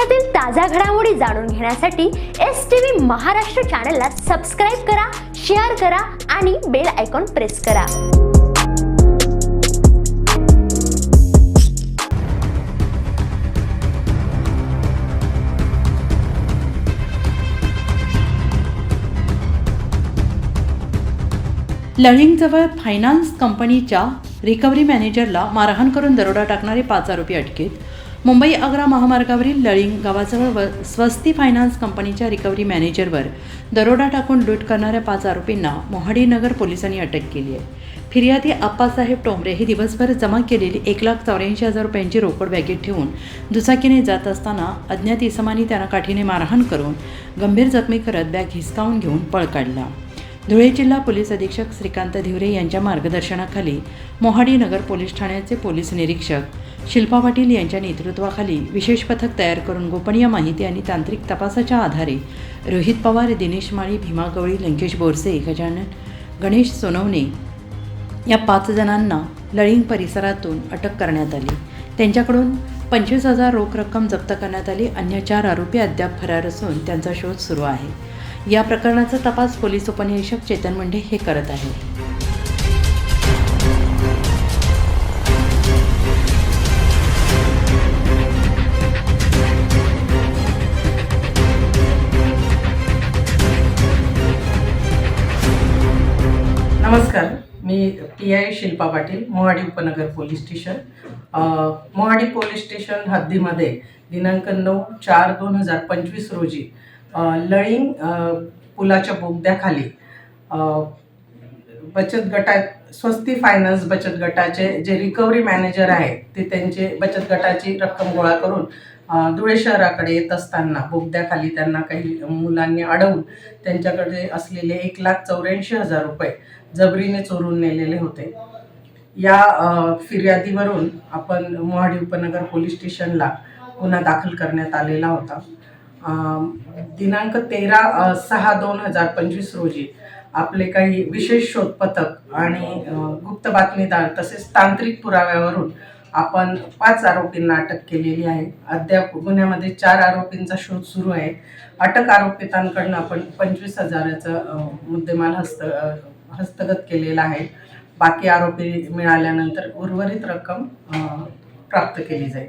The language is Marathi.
देशातील ताज्या घडामोडी जाणून घेण्यासाठी एस टी व्ही महाराष्ट्र चॅनलला सबस्क्राईब करा शेअर करा आणि बेल आयकॉन प्रेस करा. लळिंगजवळ फायनान्स कंपनीच्या रिकव्हरी मॅनेजरला मारहाण करून दरोडा टाकणारे पाच आरोपी अटकेत. मुंबई आग्रा महामार्गावरील लळिंग गावाजवळ व स्वस्ती फायनान्स कंपनीच्या रिकव्हरी मॅनेजरवर दरोडा टाकून लूट करणाऱ्या पाच आरोपींना मोहाडीनगर पोलिसांनी अटक केली आहे. फिर्यादी आप्पासाहेब टोंबरे हे दिवसभर जमा केलेली एक लाख चौऱ्याऐंशी हजार रुपयांची रोकड बॅगेत ठेवून दुचाकीने जात असताना अज्ञात इसमानी त्यांना काठीने मारहाण करून गंभीर जखमी करत बॅग हिसकावून घेऊन पळ काढला. धुळे जिल्हा पोलीस अधीक्षक श्रीकांत धिवरे यांच्या मार्गदर्शनाखाली मोहाडी नगर पोलीस ठाण्याचे पोलीस निरीक्षक शिल्पा पाटील यांच्या नेतृत्वाखाली विशेष पथक तयार करून गोपनीय माहिती आणि तांत्रिक तपासाच्या आधारे रोहित पवार दिनेश माळी भीमा गवळी लंकेश बोरसे गजानन गणेश सोनवणे या पाच जणांना लळिंग परिसरातून अटक करण्यात आली. त्यांच्याकडून पंचवीस हजार रोख रक्कम जप्त करण्यात आली. अन्य चार आरोपी अद्याप फरार असून त्यांचा शोध सुरू आहे. या प्रकरणाचा तपास पोलीस उपनिरीक्षक चेतन मुंडे हे करत आहेत. नमस्कार मी पी आय शिल्पा पाटील मोहाडी उपनगर police station. Mohadi police station हद्दीमध्ये दिनांक नऊ चार दोन हजार पंचवीस रोजी लळिंग पुलाच्या बोगद्याखाली. बचत गटात स्वस्ती फायनान्स बचत गटाचे जे रिकव्हरी मॅनेजर आहेत ते त्यांचे बचत गटाची रक्कम गोळा करून धुळे शहराकडे येत असताना बोगद्याखाली त्यांना काही मुलांनी अडवून त्यांच्याकडे असलेले एक लाख चौऱ्याऐंशी हजार रुपये जबरीने चोरून नेलेले होते. या फिर्यादीवरून आपण मोहाडी उपनगर पोलीस स्टेशनला गुन्हा दाखल करण्यात आलेला होता. दिनांक तेरा सहा दोन हजार पंचवीस रोजी आपले काही विशेष शोध पथक आणि गुप्त बातमीदार तसेच तांत्रिक पुराव्यावरून आपण पाच आरोपींना अटक केलेली आहे. अद्याप गुन्ह्यामध्ये चार आरोपींचा शोध सुरू आहे. अटक आरोपितांकडनं आपण पंचवीस हजाराचा मुद्देमाल हस्त हस्तगत केलेला आहे. बाकी आरोपी मिळाल्यानंतर उर्वरित रक्कम प्राप्त केली जाईल.